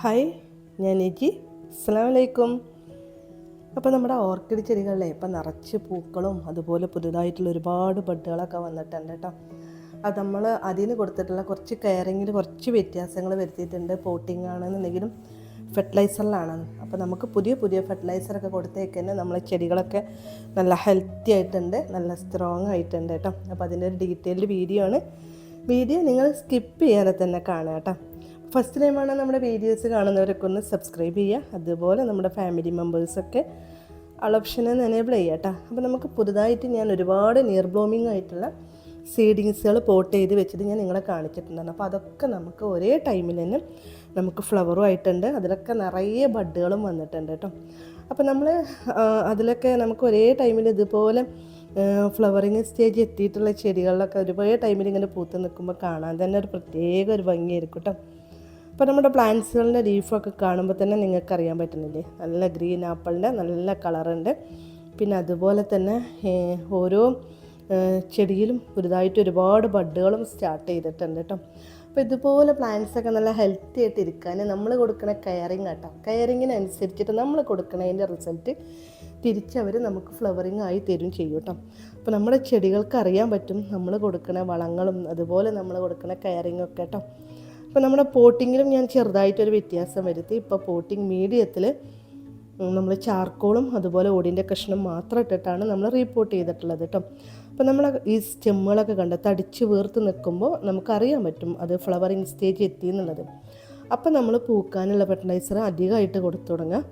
Hi ഞാൻ നിജി അസ്സാം വലൈക്കും അപ്പോൾ നമ്മുടെ ഓർക്കിഡ് ചെടികളിലെ ഇപ്പം നിറച്ച് പൂക്കളും അതുപോലെ പുതുതായിട്ടുള്ള ഒരുപാട് ബഡ്ഡുകളൊക്കെ വന്നിട്ടുണ്ട് കേട്ടോ. അത് നമ്മൾ അതിന് കൊടുത്തിട്ടുള്ള കുറച്ച് കെയറിങ്ങിൽ കുറച്ച് വ്യത്യാസങ്ങൾ വരുത്തിയിട്ടുണ്ട്. പോട്ടിംഗ് ആണെന്നുണ്ടെങ്കിലും ഫെർട്ടിലൈസറിലാണ്. അപ്പോൾ നമുക്ക് പുതിയ പുതിയ ഫെർട്ടിലൈസറൊക്കെ കൊടുത്തേക്കന്നെ നമ്മളെ ചെടികളൊക്കെ നല്ല ഹെൽത്തി ആയിട്ടുണ്ട് നല്ല സ്ട്രോങ് ആയിട്ടുണ്ട് കേട്ടോ. അപ്പോൾ അതിന്റെ ഒരു ഡീറ്റെയിൽഡ് വീഡിയോ ആണ്. വീഡിയോ നിങ്ങൾ സ്കിപ്പ് ചെയ്യാതെ തന്നെ കാണുക കേട്ടോ. ഫസ്റ്റ് ടൈമാണ് നമ്മുടെ വീഡിയോസ് കാണുന്നവരൊക്കെ ഒന്ന് സബ്സ്ക്രൈബ് ചെയ്യുക. അതുപോലെ നമ്മുടെ ഫാമിലി മെമ്പേഴ്സൊക്കെ ആൾ ഓപ്ഷനെ എനേബിൾ ചെയ്യുക കേട്ടോ. അപ്പോൾ നമുക്ക് പുതുതായിട്ട് ഞാൻ ഒരുപാട് നിയർ ബ്ലൂമിംഗ് ആയിട്ടുള്ള സീഡിങ്സുകൾ പോട്ട് ചെയ്ത് വെച്ചിട്ട് ഞാൻ നിങ്ങളെ കാണിച്ചിട്ടുണ്ടായിരുന്നു. അപ്പോൾ അതൊക്കെ നമുക്ക് ഒരേ ടൈമിൽ തന്നെ നമുക്ക് ഫ്ലവറും ആയിട്ടുണ്ട്. അതിലൊക്കെ നിറയെ ബഡുകളും വന്നിട്ടുണ്ട് കേട്ടോ. അപ്പോൾ നമ്മൾ അതിലൊക്കെ നമുക്ക് ഒരേ ടൈമിൽ ഇതുപോലെ ഫ്ലവറിങ് സ്റ്റേജ് എത്തിയിട്ടുള്ള ചെടികളിലൊക്കെ ഒരുപാട് ടൈമിൽ ഇങ്ങനെ പൂത്ത് നിൽക്കുമ്പോൾ കാണാൻ തന്നെ ഒരു പ്രത്യേക ഒരു ഭംഗിയായിരിക്കും കേട്ടോ. അപ്പോൾ നമ്മുടെ പ്ലാന്റ്സുകളുടെ ലീഫൊക്കെ കാണുമ്പോൾ തന്നെ നിങ്ങൾക്ക് അറിയാൻ പറ്റുന്നില്ലേ? നല്ല ഗ്രീൻ ആപ്പിളിന്റെ നല്ല കളറുണ്ട്. പിന്നെ അതുപോലെ തന്നെ ഓരോ ചെടിയിലും പുതുതായിട്ട് ഒരുപാട് ബഡുകളും സ്റ്റാർട്ട് ചെയ്തിട്ടുണ്ട് കേട്ടോ. അപ്പോൾ ഇതുപോലെ പ്ലാന്റ്സൊക്കെ നല്ല ഹെൽത്തി ആയിട്ട് ഇരിക്കാൻ നമ്മൾ കൊടുക്കുന്ന കെയറിങ് കേട്ടോ. കെയറിങ്ങിനനുസരിച്ചിട്ട് നമ്മൾ കൊടുക്കുന്നതിന്റെ റിസൾട്ട് തിരിച്ചവർ നമുക്ക് ഫ്ലവറിങ് ആയി തരും ചെയ്യും കേട്ടോ. അപ്പോൾ നമ്മുടെ ചെടികൾക്ക് അറിയാൻ പറ്റും നമ്മൾ കൊടുക്കുന്ന വളങ്ങളും അതുപോലെ നമ്മൾ കൊടുക്കുന്ന കെയറിങ്ങൊക്കെ കേട്ടോ. അപ്പോൾ നമ്മുടെ പോട്ടിങ്ങിലും ഞാൻ ചെറുതായിട്ടൊരു വ്യത്യാസം വരുത്തി. ഇപ്പോൾ പോട്ടിങ് മീഡിയത്തിൽ നമ്മൾ ചാർക്കോളും അതുപോലെ ഓടിന്റെ കഷ്ണം മാത്രം ഇട്ടിട്ടാണ് നമ്മൾ റീപ്പോർട്ട് ചെയ്തിട്ടുള്ളത് കേട്ടോ. അപ്പോൾ നമ്മൾ ഈ സ്റ്റെമ്മുകളൊക്കെ കണ്ട് തടിച്ച് വീർത്ത് നിൽക്കുമ്പോൾ നമുക്കറിയാൻ പറ്റും അത് ഫ്ലവറിങ് സ്റ്റേജ് എത്തി എന്നുള്ളത്. അപ്പോൾ നമ്മൾ പൂക്കാനുള്ള ഫെർട്ടിലൈസർ അധികമായിട്ട് കൊടുത്തു തുടങ്ങുക.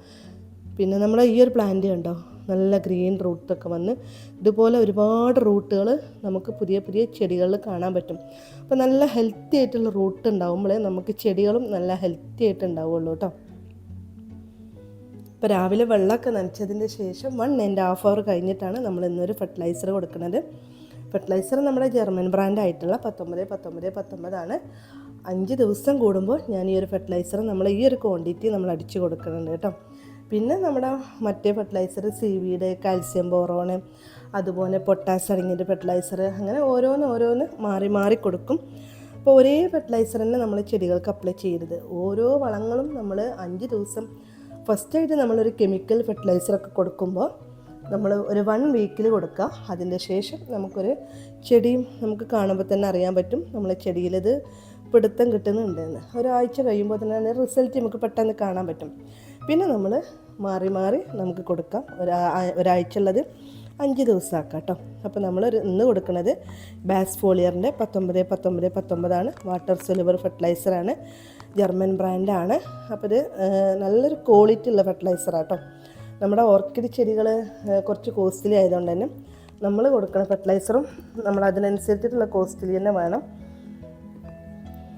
പിന്നെ നമ്മൾ ഈ ഒരു പ്ലാന്റ് കണ്ടോ? നല്ല ഗ്രീൻ റൂട്ടൊക്കെ വന്ന് ഇതുപോലെ ഒരുപാട് റൂട്ടുകൾ നമുക്ക് പുതിയ പുതിയ ചെടികളിൽ കാണാൻ പറ്റും. അപ്പോൾ നല്ല ഹെൽത്തി ആയിട്ടുള്ള റൂട്ട് ഉണ്ടാവുമ്പോഴേ നമുക്ക് ചെടികളും നല്ല ഹെൽത്തി ആയിട്ട് ഉണ്ടാവുള്ളൂ കേട്ടോ. ഇപ്പോൾ രാവിലെ വെള്ളമൊക്കെ നനച്ചതിന് ശേഷം വൺ ആൻഡ് ഹാഫ് അവർ കഴിഞ്ഞിട്ടാണ് നമ്മൾ ഇന്നൊരു ഫെർട്ടിലൈസർ കൊടുക്കുന്നത്. ഫെർട്ടിലൈസർ നമ്മുടെ ജർമ്മൻ ബ്രാൻഡ് ആയിട്ടുള്ള പത്തൊമ്പത് പത്തൊമ്പത് പത്തൊമ്പതാണ് അഞ്ച് ദിവസം കൂടുമ്പോൾ ഞാൻ ഈ ഒരു ഫെർട്ടിലൈസർ നമ്മൾ ഈ ഒരു ക്വാണ്ടിറ്റി നമ്മൾ അടിച്ചു കൊടുക്കുന്നുണ്ട് കേട്ടോ. പിന്നെ നമ്മുടെ മറ്റേ ഫെർട്ടിലൈസർ സീവീഡ് കാൽസ്യം ബോറോണ് അതുപോലെ പൊട്ടാസ് അടങ്ങിയ ഫെർട്ടിലൈസർ അങ്ങനെ ഓരോന്ന് ഓരോന്ന് മാറി മാറി കൊടുക്കും. അപ്പോൾ ഒരേ ഫെർട്ടിലൈസർ തന്നെ നമ്മൾ ചെടികൾക്ക് അപ്ലൈ ചെയ്യരുത്. ഓരോ വളങ്ങളും നമ്മൾ അഞ്ച് ദിവസം ഫസ്റ്റായിട്ട് നമ്മളൊരു കെമിക്കൽ ഫെർട്ടിലൈസറൊക്കെ കൊടുക്കുമ്പോൾ നമ്മൾ ഒരു വൺ വീക്കിൽ കൊടുക്കുക. അതിന്റെ ശേഷം നമുക്കൊരു ചെടിയും നമുക്ക് കാണുമ്പോൾ തന്നെ അറിയാൻ പറ്റും നമ്മളെ ചെടിയിലത് പിടുത്തം കിട്ടുന്നുണ്ടെന്ന്. ഒരാഴ്ച കഴിയുമ്പോൾ തന്നെ റിസൾട്ട് നമുക്ക് പെട്ടെന്ന് കാണാൻ പറ്റും. പിന്നെ നമ്മൾ മാറി മാറി നമുക്ക് കൊടുക്കാം. ഒരാ ഒരാഴ്ച ഉള്ളത് അഞ്ച് ദിവസമാക്കാം കേട്ടോ. അപ്പോൾ നമ്മൾ ഇന്ന് കൊടുക്കുന്നത് ബാസ് ഫോളിയറിന്റെ പത്തൊമ്പത് പത്തൊമ്പത് പത്തൊമ്പതാണ്. വാട്ടർ സെലിവർ ഫെർട്ടിലൈസറാണ്. ജർമ്മൻ ബ്രാൻഡാണ്. അപ്പോൾ ഇത് നല്ലൊരു ക്വാളിറ്റി ഉള്ള ഫെർട്ടിലൈസറാണ് കേട്ടോ. നമ്മുടെ ഓർക്കിഡ് ചെടികൾ കുറച്ച് കോസ്റ്റ്ലി ആയതുകൊണ്ട് തന്നെ നമ്മൾ കൊടുക്കുന്ന ഫെർട്ടിലൈസറും നമ്മൾ അതിനനുസരിച്ചിട്ടുള്ള കോസ്റ്റ്ലി തന്നെ വേണം.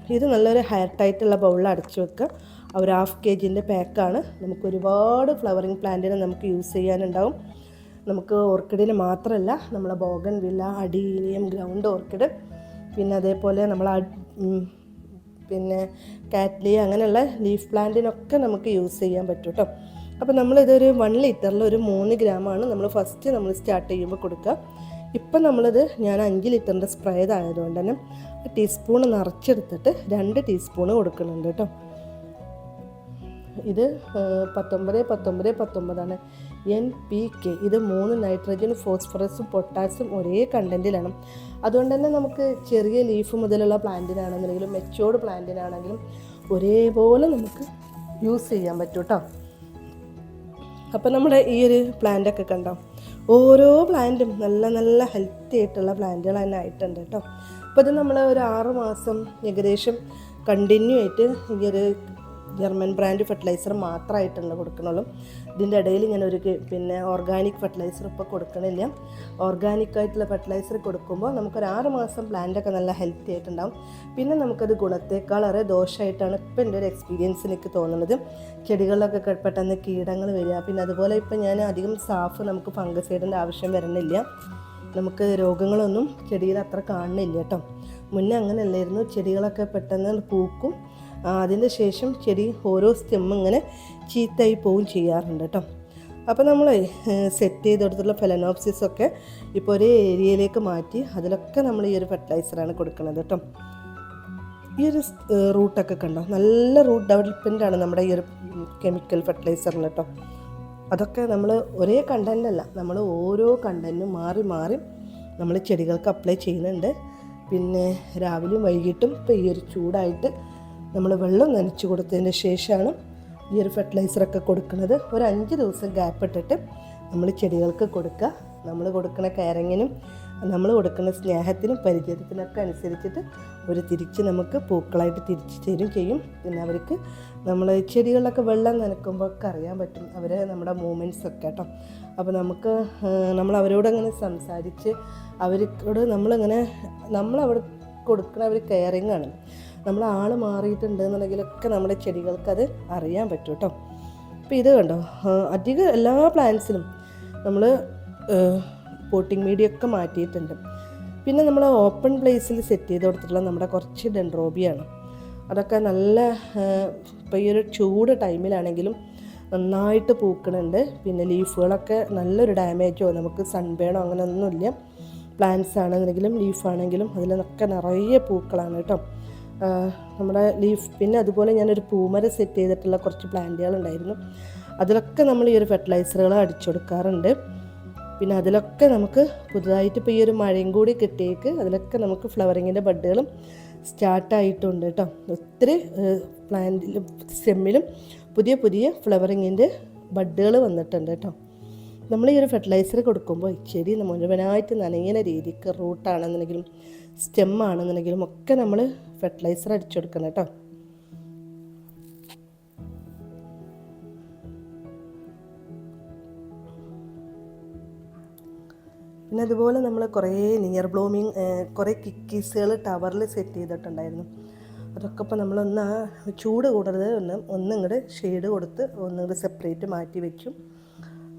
ഇത് നല്ലൊരു ഹെയർ ടൈറ്റുള്ള ബൗളിൽ അടച്ചു വെക്കുക. ആ ഒരു ഹാഫ് കെ ജിന്റെ പാക്കാണ് നമുക്ക് ഒരുപാട് ഫ്ലവറിങ് പ്ലാന്റിന് നമുക്ക് യൂസ് ചെയ്യാനുണ്ടാവും. നമുക്ക് ഓർക്കിഡിന് മാത്രമല്ല നമ്മളെ bougainvillea adenium ground orchid പിന്നെ അതേപോലെ നമ്മൾ പിന്നെ കാറ്റ്ലി അങ്ങനെയുള്ള ലീഫ് പ്ലാന്റിനൊക്കെ നമുക്ക് യൂസ് ചെയ്യാൻ പറ്റും കേട്ടോ അപ്പോൾ നമ്മളിതൊരു വൺ ലിറ്ററിൽ ഒരു മൂന്ന് ഗ്രാമാണ് നമ്മൾ ഫസ്റ്റ് നമ്മൾ സ്റ്റാർട്ട് ചെയ്യുമ്പോൾ കൊടുക്കുക ഇപ്പം നമ്മളിത് ഞാൻ അഞ്ച് ലിറ്ററിന്റെ സ്പ്രേ ആയതുകൊണ്ട് തന്നെ ടീസ്പൂൺ നിറച്ചെടുത്തിട്ട് രണ്ട് ടീസ്പൂണ് കൊടുക്കുന്നുണ്ട് കേട്ടോ ഇത് പത്തൊമ്പത് പത്തൊമ്പത് പത്തൊമ്പതാണ്. എൻ പി കെ ഇത് മൂന്ന് നൈട്രജൻ ഫോസ്ഫറസും പൊട്ടാസ്യം ഒരേ കണ്ടന്റിലാണ് അതുകൊണ്ട് തന്നെ നമുക്ക് ചെറിയ ലീഫ് മുതലുള്ള പ്ലാന്റിനാണെന്നുണ്ടെങ്കിലും മെച്ചോർഡ് പ്ലാന്റിനാണെങ്കിലും ഒരേപോലെ നമുക്ക് യൂസ് ചെയ്യാൻ പറ്റും കേട്ടോ അപ്പം നമ്മുടെ ഈ ഒരു പ്ലാന്റൊക്കെ കണ്ടോ? ഓരോ പ്ലാന്റും നല്ല നല്ല ഹെൽത്തി ആയിട്ടുള്ള പ്ലാന്റുകൾ തന്നെ ആയിട്ടുണ്ട് കേട്ടോ അപ്പോൾ ഇത് നമ്മൾ ഒരു ആറ് മാസം ഏകദേശം കണ്ടിന്യൂ ആയിട്ട് ഈ ഒരു ജർമ്മൻ ബ്രാൻഡ് ഫെർട്ടിലൈസർ മാത്രമായിട്ടുള്ള കൊടുക്കണുള്ളൂ. ഇതിന്റെ ഇടയിൽ ഞാൻ ഒരു പിന്നെ ഓർഗാനിക് ഫെർട്ടിലൈസർ ഇപ്പോൾ കൊടുക്കണില്ല. ഓർഗാനിക് ആയിട്ടുള്ള ഫെർട്ടിലൈസർ കൊടുക്കുമ്പോൾ നമുക്കൊരു ആറ് മാസം പ്ലാന്റൊക്കെ നല്ല ഹെൽത്തി ആയിട്ടുണ്ടാവും. പിന്നെ നമുക്കത് ഗുണത്തേക്കാളേറെ ദോഷമായിട്ടാണ് ഇപ്പം എന്റെ ഒരു എക്സ്പീരിയൻസ് എനിക്ക് തോന്നുന്നത്. ചെടികളിലൊക്കെ പെട്ടെന്ന് കീടങ്ങൾ വരിക. പിന്നെ അതുപോലെ ഇപ്പം ഞാൻ അധികം സാഫ് നമുക്ക് ഫംഗസൈഡിന്റെ ആവശ്യം വരുന്നില്ല. നമുക്ക് രോഗങ്ങളൊന്നും ചെടിയിൽ അത്ര കാണുന്നില്ല കേട്ടോ. മുന്നേ അങ്ങനെയല്ലായിരുന്നു. ചെടികളൊക്കെ പെട്ടെന്ന് പൂക്കും അതിന്റെ ശേഷം ചെടി ഓരോ സ്റ്റെം ഇങ്ങനെ ചീത്തയായി പോവും ചെയ്യാറുണ്ട് കേട്ടോ. അപ്പോൾ നമ്മൾ സെറ്റ് ചെയ്തെടുത്തുള്ള ഫെലനോപ്സിസ് ഒക്കെ ഇപ്പോൾ ഒരു ഏരിയയിലേക്ക് മാറ്റി അതിലൊക്കെ നമ്മൾ ഈ ഒരു ഫെർട്ടിലൈസറാണ് കൊടുക്കുന്നത് കേട്ടോ. ഈ ഒരു റൂട്ടൊക്കെ കണ്ടോ? നല്ല റൂട്ട് ഡെവലപ്മെന്റ് ആണ് നമ്മുടെ ഈ ഒരു കെമിക്കൽ ഫെർട്ടിലൈസറിന് കേട്ടോ. അതൊക്കെ നമ്മൾ ഒരേ കണ്ടന്റല്ല നമ്മൾ ഓരോ കണ്ടന്റും മാറി മാറി നമ്മൾ ചെടികൾക്ക് അപ്ലൈ ചെയ്യുന്നുണ്ട്. പിന്നെ രാവിലെയും വൈകിട്ടും ഇപ്പോൾ ഈ ഒരു ചൂടായിട്ട് നമ്മൾ വെള്ളം നനച്ചു കൊടുത്തതിന് ശേഷമാണ് ഈ ഒരു ഫെർട്ടിലൈസറൊക്കെ കൊടുക്കുന്നത്. ഒരു അഞ്ച് ദിവസം ഗ്യാപ്പ് ഇട്ടിട്ട് നമ്മൾ ചെടികൾക്ക് കൊടുക്കുക. നമ്മൾ കൊടുക്കുന്ന കയറങ്ങിനും നമ്മൾ കൊടുക്കുന്ന സ്നേഹത്തിനും പരിചയത്തിനൊക്കെ അനുസരിച്ചിട്ട് ഒരു തിരിച്ച് നമുക്ക് പൂക്കളായിട്ട് തിരിച്ച് തരും ചെയ്യും. പിന്നെ അവർക്ക് നമ്മൾ ചെടികളിലൊക്കെ വെള്ളം നനക്കുമ്പോൾ ഒക്കെ അറിയാൻ പറ്റും. അവരെ നമ്മുടെ മൂമെന്റ്സ് ഒക്കെ കേട്ടോ. അപ്പോൾ നമുക്ക് നമ്മൾ അവരോട് അങ്ങനെ സംസാരിച്ച് അവരോട് നമ്മളിങ്ങനെ നമ്മളവിടെ കൊടുക്കുന്ന ഒരു കെയറിങ് ആണ്. നമ്മൾ ആൾ മാറിയിട്ടുണ്ട് എന്നുണ്ടെങ്കിലൊക്കെ നമ്മുടെ ചെടികൾക്ക് അത് അറിയാൻ പറ്റും കേട്ടോ അപ്പോൾ ഇത് കണ്ടോ? അധികം എല്ലാ പ്ലാന്റ്സിലും നമ്മൾ പോട്ടിംഗ് മീഡിയ ഒക്കെ മാറ്റിയിട്ടുണ്ട്. പിന്നെ നമ്മൾ ഓപ്പൺ പ്ലേസിൽ സെറ്റ് ചെയ്ത് കൊടുത്തിട്ടുള്ള നമ്മുടെ കുറച്ച് ഡെൻഡ്രോബിയാണ് അതൊക്കെ നല്ല ഇപ്പോൾ ഈ ഒരു ചൂട് ടൈമിലാണെങ്കിലും നന്നായിട്ട് പൂക്കണുണ്ട്. പിന്നെ ലീഫുകളൊക്കെ നല്ലൊരു ഡാമേജോ നമുക്ക് സൺബേണോ അങ്ങനെയൊന്നുമില്ല പ്ലാന്റ്സ് ആണെന്നുണ്ടെങ്കിലും ലീഫാണെങ്കിലും അതിലൊക്കെ നിറയെ പൂക്കളാണ് കേട്ടോ നമ്മുടെ ലീഫ് പിന്നെ അതുപോലെ ഞാനൊരു പൂമര സെറ്റ് ചെയ്തിട്ടുള്ള കുറച്ച് പ്ലാന്റുകളുണ്ടായിരുന്നു. അതിലൊക്കെ നമ്മൾ ഈ ഒരു ഫെർട്ടിലൈസറുകൾ അടിച്ചു കൊടുക്കാറുണ്ട് പിന്നെ അതിലൊക്കെ നമുക്ക് പുതുതായിട്ട് ഇപ്പോൾ ഈ ഒരു മഴയും കൂടി കിട്ടിയേക്ക് അതിലൊക്കെ നമുക്ക് ഫ്ലവറിങ്ങിന്റെ ബഡുകളും സ്റ്റാർട്ടായിട്ടുണ്ട് കേട്ടോ ഒത്തിരി പ്ലാന്റിലും സ്റ്റെമ്മിലും പുതിയ പുതിയ ഫ്ലവറിങ്ങിന്റെ ബഡുകൾ വന്നിട്ടുണ്ട് കേട്ടോ നമ്മൾ ഈ ഒരു ഫെർട്ടിലൈസർ കൊടുക്കുമ്പോൾ ചെടി മുഴുവനായിട്ട് നനയുന്ന രീതിക്ക് റൂട്ടാണെന്നുണ്ടെങ്കിലും സ്റ്റെമ്മാണെന്നുണ്ടെങ്കിലും ഒക്കെ നമ്മൾ ഫെർട്ടിലൈസർ അടിച്ചു കൊടുക്കണം കേട്ടോ. പിന്നെ അതുപോലെ നമ്മൾ കുറേ നിയർ ബ്ലൂമിങ് കുറേ കിക്കീസുകൾ ടവറിൽ സെറ്റ് ചെയ്തിട്ടുണ്ടായിരുന്നു. അതൊക്കെ ഇപ്പോൾ നമ്മളൊന്ന് ചൂട് കൂടരുത് ഒന്ന് ഒന്നും ഇങ്ങോട്ട് ഷെയ്ഡ് കൊടുത്ത് ഒന്നുകൂടെ സെപ്പറേറ്റ് മാറ്റി വെക്കും.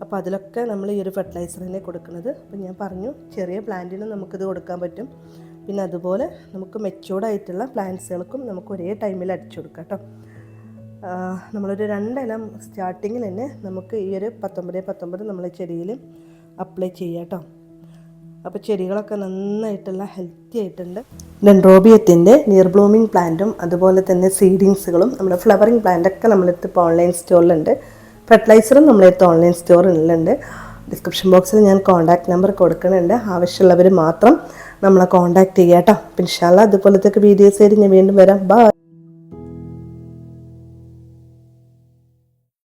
അപ്പോൾ അതിലൊക്കെ നമ്മൾ ഈ ഒരു ഫെർട്ടിലൈസർ തന്നെ കൊടുക്കുന്നത്. അപ്പോൾ ഞാൻ പറഞ്ഞു ചെറിയ പ്ലാന്റിന് നമുക്കിത് കൊടുക്കാൻ പറ്റും. പിന്നെ അതുപോലെ നമുക്ക് മെച്ചൂർഡായിട്ടുള്ള പ്ലാന്റ്സുകൾക്കും നമുക്ക് ഒരേ ടൈമിൽ അടിച്ചു കൊടുക്കാം കേട്ടോ. നമ്മളൊരു രണ്ടിനം സ്റ്റാർട്ടിങ്ങിൽ തന്നെ നമുക്ക് ഈ ഒരു പത്തൊമ്പത് പത്തൊമ്പത് നമ്മളെ ചെടിയിൽ അപ്ലൈ ചെയ്യാം കേട്ടോ. അപ്പോൾ ചെടികളൊക്കെ നന്നായിട്ടുള്ള ഹെൽത്തി ആയിട്ടുണ്ട്. ഡെൻഡ്രോബിയത്തിന്റെ നിയർ ബ്ലൂമിങ് പ്ലാന്റും അതുപോലെ തന്നെ സീഡിങ്സുകളും നമ്മുടെ ഫ്ലവറിങ് പ്ലാന്റൊക്കെ നമ്മളെടുത്ത് ഇപ്പോൾ ഓൺലൈൻ സ്റ്റോറിലുണ്ട് ഫെർട്ടിലൈസറും നമ്മളെടുത്ത് ഓൺലൈൻ സ്റ്റോറിലുണ്ട് ഡിസ്ക്രിപ്ഷൻ ബോക്സിൽ ഞാൻ കോൺടാക്ട് നമ്പർ കൊടുക്കുന്നുണ്ട്. ആവശ്യമുള്ളവർ മാത്രം നമ്മളെ കോൺടാക്ട് ചെയ്യാം കേട്ടോ. പിന്നെ അതുപോലത്തെ വീഡിയോസ് ആയിട്ട് ഞാൻ വീണ്ടും വരാം. ബൈ